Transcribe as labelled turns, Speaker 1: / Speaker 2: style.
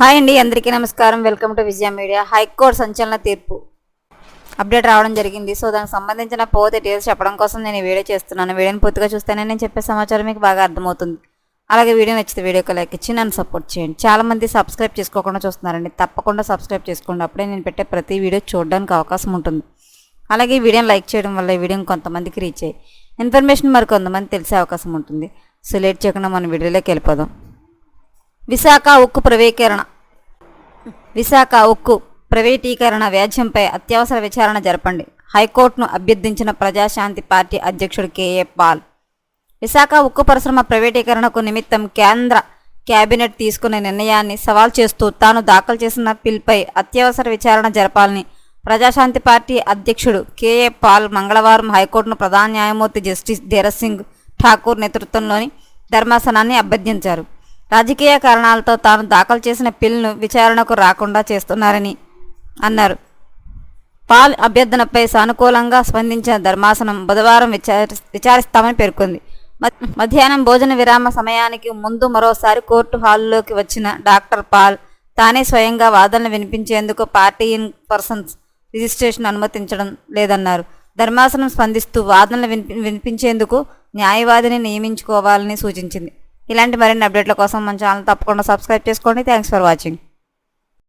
Speaker 1: Hi అండి అందరికీ నమస్కారం. Welcome to Vijaya media. High court సంచలన తీర్పు అప్డేట్ రావడం జరిగింది. సో దానికి సంబంధించిన పో డీటెయిల్స్ చెప్పడం కోసం నేను ఈ వీడియో చేస్తున్నాను. వీడియోని పూర్తిగా చూస్తేనే నేను చెప్పే సమాచారం మీకు బాగా అర్థమవుతుంది. అలాగే వీడియో నచ్చితే వీడియోకి లైక్ ఇచ్చి నన్ను సపోర్ట్ చేయండి. చాలా మంది సబ్స్క్రైబ్ చేసుకోకుండా చూస్తున్నారండి. తప్పకుండా సబ్స్క్రైబ్ చేసుకోండి. అప్పుడే నేను పెట్టే ప్రతి వీడియో చూడడానికి అవకాశం ఉంటుంది. అలాగే ఈ వీడియోని లైక్ చేయడం వల్ల ఈ వీడియోని కొంతమందికి రీచ్ అయ్యి ఇన్ఫర్మేషన్ మరి కొంతమంది తెలిసే అవకాశం ఉంటుంది. సో లేట్ చేయకుండా మన వీడియోలోకి వెళ్ళిపోదాం. విశాఖ ఉక్కు ప్రవేకరణ విశాఖ ఉక్కు ప్రైవేటీకరణ వ్యాజ్యంపై అత్యవసర విచారణ జరపండి. హైకోర్టును అభ్యర్థించిన ప్రజాశాంతి పార్టీ అధ్యక్షుడు కేఏ పాల్. విశాఖ ఉక్కు పరిశ్రమ ప్రైవేటీకరణకు నిమిత్తం కేంద్ర కేబినెట్ తీసుకున్న నిర్ణయాన్ని సవాల్ చేస్తూ తాను దాఖలు చేసిన పిల్పై అత్యవసర విచారణ జరపాలని ప్రజాశాంతి పార్టీ అధ్యక్షుడు కేఏ పాల్ మంగళవారం హైకోర్టును ప్రధాన న్యాయమూర్తి జస్టిస్ ధీరజ్ సింగ్ ఠాకూర్ నేతృత్వంలోని ధర్మాసనాన్ని అభ్యర్థించారు. రాజకీయ కారణాలతో తాను దాఖలు చేసిన పిల్ను విచారణకు రాకుండా చేస్తున్నారని అన్నారు. పాల్ అభ్యర్థనపై సానుకూలంగా స్పందించిన ధర్మాసనం బుధవారం విచారి విచారిస్తామని పేర్కొంది. మధ్యాహ్నం భోజన విరామ సమయానికి ముందు మరోసారి కోర్టు హాలులోకి వచ్చిన డాక్టర్ పాల్ తానే స్వయంగా వాదనలు వినిపించేందుకు పార్టీ ఇన్ పర్సన్స్ రిజిస్ట్రేషన్ అనుమతించడం లేదన్నారు. ధర్మాసనం స్పందిస్తూ వాదనలు వినిపించేందుకు న్యాయవాదిని నియమించుకోవాలని సూచించింది. ఇలాంటి మరిన్ని అప్డేట్ల కోసం మన ఛానల్ తప్పకుండా సబ్స్క్రైబ్ చేసుకోండి. Thanks for watching